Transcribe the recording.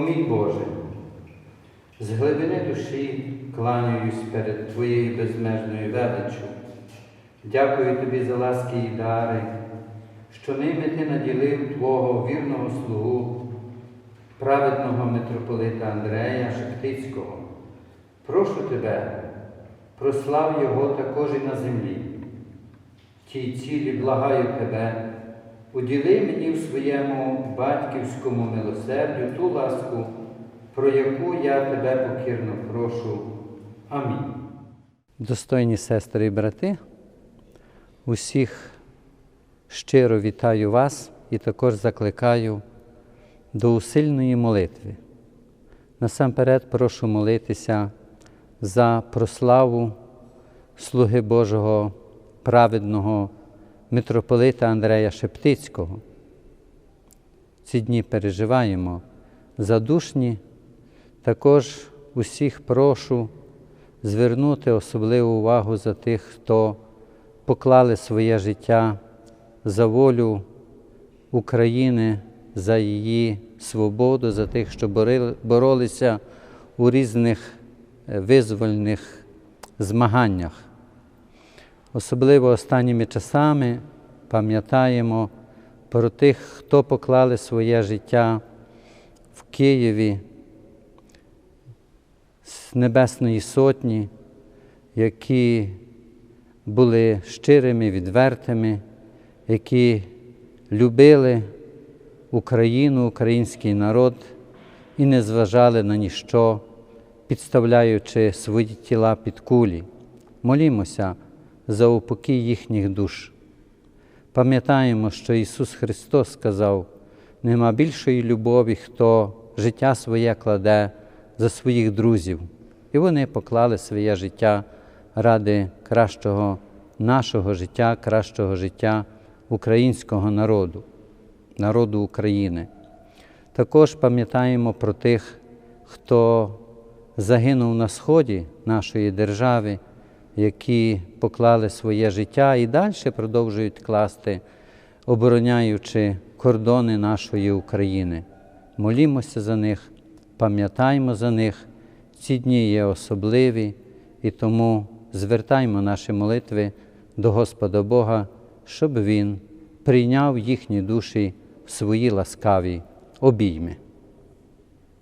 мій Боже, з глибини душі кланяюсь перед Твоєю безмежною величчю. Дякую Тобі за ласки і дари, що ними Ти наділив Твого вірного слугу, праведного митрополита Андрея Шептицького. Прошу Тебе, прослав Його також і на землі. Тій цілі благаю Тебе, уділи мені в своєму батьківському милосердю ту ласку, про яку я Тебе покірно прошу. Амінь. Достойні сестри і брати, усіх щиро вітаю вас і також закликаю до усильної молитви. Насамперед прошу молитися за прославу слуги Божого праведного митрополита Андрея Шептицького. Ці дні переживаємо задушні, також усіх прошу звернути особливу увагу за тих, хто поклали своє життя за волю України, за її свободу, за тих, що боролися у різних е, визвольних змаганнях. Особливо останніми часами пам'ятаємо про тих, хто поклали своє життя в Києві з Небесної Сотні, які були щирими, відвертими, які любили Україну, український народ і не зважали на ніщо, підставляючи свої тіла під кулі. Молімося за упокій їхніх душ. Пам'ятаємо, що Ісус Христос сказав, нема більшої любові, хто життя своє кладе за своїх друзів. І вони поклали своє життя ради кращого нашого життя, кращого життя українського народу, народу України. Також пам'ятаємо про тих, хто загинув на сході нашої держави, які поклали своє життя і далі продовжують класти, обороняючи кордони нашої України. Молімося за них, пам'ятаємо за них. Ці дні є особливі, і тому звертаймо наші молитви до Господа Бога, щоб Він прийняв їхні душі в свої ласкаві обійми.